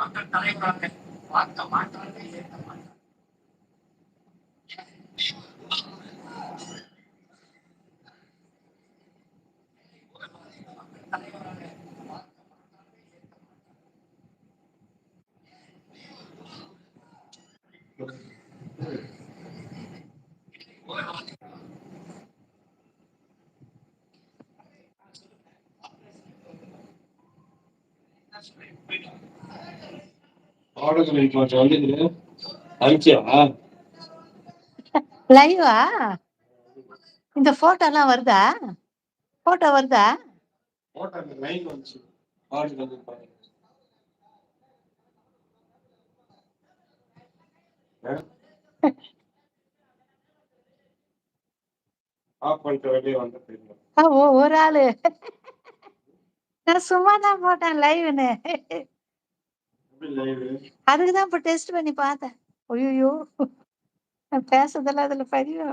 மக்கள் தலைவராக பார்க்க மாட்டார்கள் ஏற்க மாட்டார்கள் மக்கள் தலைவராக அனுப்பிச்சியா? லைவா இந்த போட்டோ எல்லாம் வருதா? போட்டோ வருதா? போட்டோ அந்த லைன் வந்துச்சு. ஆடுகள் வந்து பாருங்க ஆஃப் பண்ணிட்டு வெளியே வந்து தெரியும் ஆ, ஓ ஒரு ஆளு. நான் சும்மா தான் போட்டேன் லைவ்னு அதுக்கு தான் இப்போ டெஸ்ட் பண்ணி பார்த்தேன். ஐயோ நான் பேசுறதெல்லாம் அதுல பதிவு?